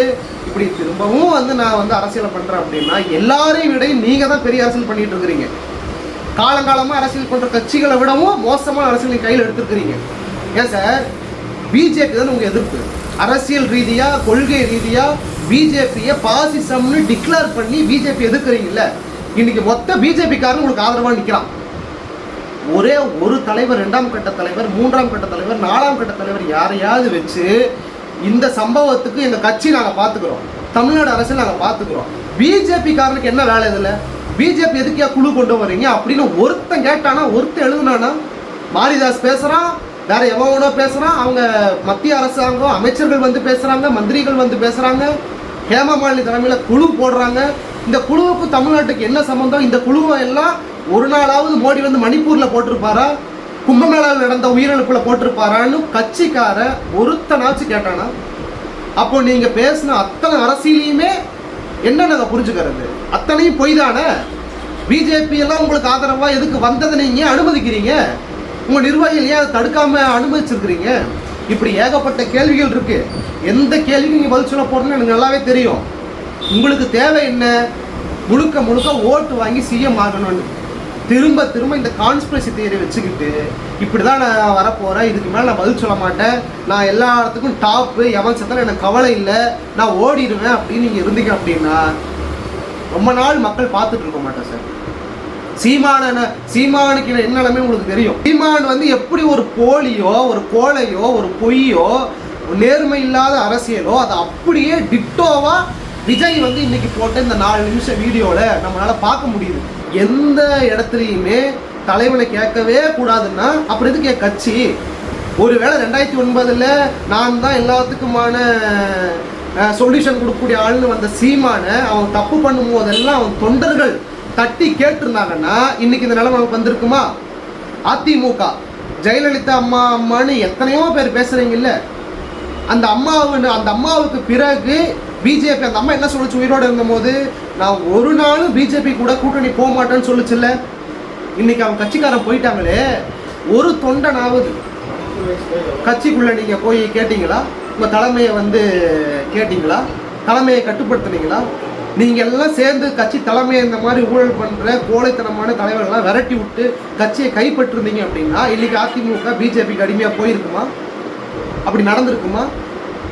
இப்படி திரும்பவும் வந்து நான் வந்து அரசியலை பண்ணுறேன் அப்படின்னா எல்லாரையும் விட நீங்கள் தான் பெரிய அரசியல் பண்ணிகிட்டு இருக்கிறீங்க. காலங்காலமாக அரசியல் பண்ணுற கட்சிகளை விடவும் மோசமான அரசியல் கையில் எடுத்துருக்கிறீங்க. ஏன் சார்? பிஜேபி தான் உங்கள் எதிர்ப்பு. அரசியல் ரீதியாக கொள்கை ரீதியாக பிஜேபியை பாசிசம்னு டிக்ளேர் பண்ணி பிஜேபி எதிர்க்கிறீங்கல்ல இன்னைக்கு மொத்த பிஜேபிக்காரன் உங்களுக்கு ஆதரவாக நிற்கிறான் ஒரே ஒரு தலைவர் ரெண்டாம் கட்ட தலைவர் மூன்றாம் கட்ட தலைவர் நாலாம் கட்ட தலைவர் யாரையாவது வச்சு இந்த சம்பவத்துக்கு எங்கள் கட்சி நாங்கள் பார்த்துக்குறோம் தமிழ்நாடு அரசியல் நாங்கள் பார்த்துக்குறோம் பிஜேபிக்காரனுக்கு என்ன வேலை இதில்? பிஜேபி எதுக்கியா குழு கொண்டு வர்றீங்க அப்படின்னு ஒருத்தன் கேட்டானா ஒருத்தன் எழுதுனானா? மாரிதாஸ் பேசுகிறான் வேற எவனோ பேசுகிறான் அவங்க மத்திய அரசாங்கம் அமைச்சர்கள் வந்து பேசுகிறாங்க மந்திரிகள் வந்து பேசுகிறாங்க ஹேமா மாலினி தலைமையில் குழு போடுறாங்க. இந்த குழுவுக்கு தமிழ்நாட்டுக்கு என்ன சம்மந்தம் இந்த குழுவை எல்லாம் ஒரு நாளாவது மோடி வந்து மணிப்பூரில் போட்டிருப்பாரா? கும்பமேளாவில் நடந்த உயிரிழப்பில் போட்டிருப்பாரான்னு கட்சிக்கார ஒருத்தனாச்சும் கேட்டானா? அப்போ நீங்க பேசின அத்தனை அரசியலையுமே என்ன நாங்கள் புரிஞ்சுக்கிறது? அத்தனையும் பொய் தானே பிஜேபி எல்லாம் உங்களுக்கு ஆதரவா எதுக்கு வந்ததை நீங்க அனுமதிக்கிறீங்க? உங்க நிர்வாகிகள் ஏன் அதை தடுக்காம அனுமதிச்சிருக்கிறீங்க? இப்படி ஏகப்பட்ட கேள்விகள் இருக்கு. எந்த கேள்விக்கு நீங்க பதில் சொல்ல போறீங்கன்னு எனக்கு நல்லாவே தெரியும். உங்களுக்கு தேவை என்ன? முழுக்க முழுக்க ஓட்டு வாங்கி சிஎம் ஆகணும்னு. திரும்ப திரும்ப இந்த கான்ஸ்பிரசி தியரி வச்சுக்கிட்டு இப்படி தான் நான் வரப்போகிறேன் இதுக்கு மேலே நான் பதில் சொல்ல மாட்டேன். நான் எல்லா இடத்துக்கும் டாப்பு எவன் செத்தாலும் எனக்கு கவலை இல்லை. நான் ஓடிடுவேன் அப்படின்னு நீங்கள் இருந்தீங்க அப்படின்னா ரொம்ப நாள் மக்கள் பார்த்துட்டு இருக்க மாட்டேன் சார். சீமான சீமானுக்கு என்ன நிலைமை உங்களுக்கு தெரியும்? சீமான் வந்து எப்படி ஒரு போலியோ ஒரு கோழையோ ஒரு பொய்யோ நேர்மை இல்லாத அரசியலோ அதை அப்படியே டிட்டோவா விஜய் வந்து இன்னைக்கு போட்ட இந்த நாலு நிமிஷம் வீடியோவில் நம்மளால பார்க்க முடியுது. எந்த இடத்துலையுமே தலைவனை கேட்கவே கூடாதுன்னா அப்புறம் எதுக்கு என் கட்சி? ஒருவேளை ரெண்டாயிரத்தி ஒன்பதுல நான் தான் எல்லாத்துக்குமான சொல்யூஷன் கொடுக்கக்கூடிய ஆள்னு வந்த சீமானை அவன் தப்பு பண்ணும் போதெல்லாம் அவன் தொண்டர்கள் தட்டி கேட்டிருந்தாங்கன்னா இன்னைக்கு இந்த நிலைமை வந்திருக்குமா? அதிமுக. ஜெயலலிதா அம்மா அம்மான்னு எத்தனையோ பேர் பேசுறீங்கல்ல? அந்த அம்மாவுன்னு அந்த அம்மாவுக்கு பிறகு பிஜேபி அந்த அம்மா என்ன சொல்லுச்சு? உயிரோடு இருந்தபோது நான் ஒரு நாளும் பிஜேபி கூட கூட்டணி போக மாட்டேன்னு சொல்லுச்சுல்ல? இன்னைக்கு அவன் கட்சிக்காரன் போயிட்டாங்களே ஒரு தொண்டனாவது. கட்சிக்குள்ள நீங்க போய் கேட்டீங்களா? உங்க தலைமையை வந்து கேட்டீங்களா? தலைமையை கட்டுப்படுத்துனீங்களா? நீங்கள் எல்லாம் சேர்ந்து கட்சி தலைமை இந்த மாதிரி ஊழல் பண்ற கோழைத்தனமான தலைவர்கள்லாம் விரட்டி விட்டு கட்சியை கைப்பற்றிருந்தீங்க அப்படின்னா இன்னைக்கு அதிமுக பிஜேபிக்கு அடிமையாக போயிருக்குமா? அப்படி நடந்திருக்குமா?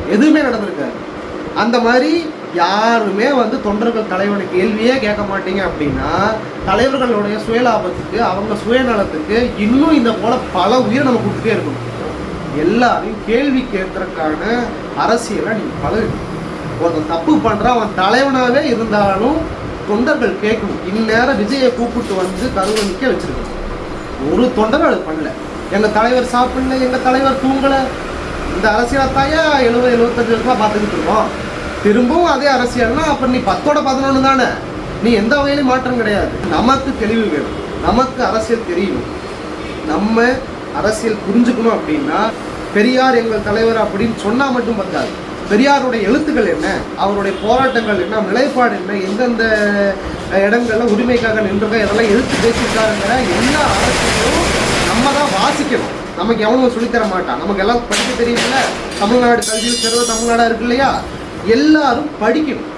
எதுவுமே நடந்திருக்காது. அந்த மாதிரி யாருமே வந்து தொண்டர்கள் தலைவனை கேள்வியே கேட்க மாட்டீங்க அப்படின்னா தலைவர்களுடைய சுயலாபத்துக்கு அவங்க சுயநலத்துக்கு இன்னும் இந்த போல பல உயிரை நம்ம கொடுத்துட்டே இருக்கணும். எல்லாரையும் கேள்வி கேட்கறதுக்கான அரசியலை நீங்கள் பழகணும் ஒருத்தன் தப்பு பண்ணுறான் அவன் தலைவனாகவே இருந்தாலும் தொண்டர்கள் கேட்கணும் இந்நேரம் விஜயை கூப்பிட்டு வந்து கருவை நிற்க வச்சிருக்கணும் ஒரு தொண்டரும் அது பண்ணல. எங்கள் தலைவர் சாப்பிடல எங்கள் தலைவர் தூங்கலை. இந்த அரசியலத்தாயா எழுபது எழுபத்தஞ்சு வருஷமாக பார்த்துக்கிட்டு இருக்கோம். திரும்பவும் அதே அரசியல்னா அப்போ நீ பத்தோட பதினொன்று தானே? நீ எந்த வகையிலும் மாற்றம் கிடையாது. நமக்கு தெளிவு வேணும். நமக்கு அரசியல் தெரியணும் நம்ம அரசியல் புரிஞ்சுக்கணும் அப்படின்னா பெரியார் எங்கள் தலைவர் அப்படின்னு சொன்னால் மட்டும் பத்தாது. பெரியாருடைய எழுத்துக்கள் என்ன? அவருடைய போராட்டங்கள் என்ன? நிலைப்பாடு என்ன? எந்தெந்த இடங்கள்ல உரிமைக்காக நின்றுங்க இதெல்லாம் எழுத்து பேசியிருக்காருங்கிற எல்லா அரசியலும் நம்ம தான் வாசிக்கணும். நமக்கு எவனும் சொல்லித்தர மாட்டான். நமக்கு எல்லாம் படிக்க தெரியுதுல்ல தமிழ்நாடு கல்வியில் சிறந்த தமிழ்நாடாக இருக்கு இல்லையா? எல்லாரும் படிக்கணும்.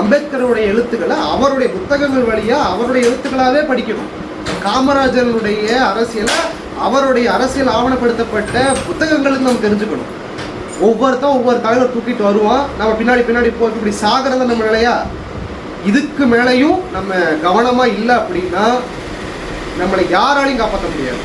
அம்பேத்கருடைய எழுத்துக்களை அவருடைய புத்தகங்கள் வழியாக அவருடைய எழுத்துக்களாகவே படிக்கணும். காமராஜனுடைய அரசியலை அவருடைய அரசியல் ஆவணப்படுத்தப்பட்ட புத்தகங்களுக்கு நம்ம தெரிஞ்சுக்கணும். ஒவ்வொருத்தன் ஒவ்வொரு தலைவர் தூக்கிட்டு வருவான். நம்ம பின்னாடி பின்னாடி போய் இப்படி சாகிறது நம்ம நிலையா? இதுக்கு மேலேயும் நம்ம கவனமாக இல்லை அப்படின்னா நம்மளை யாராலையும் காப்பாற்ற முடியாது.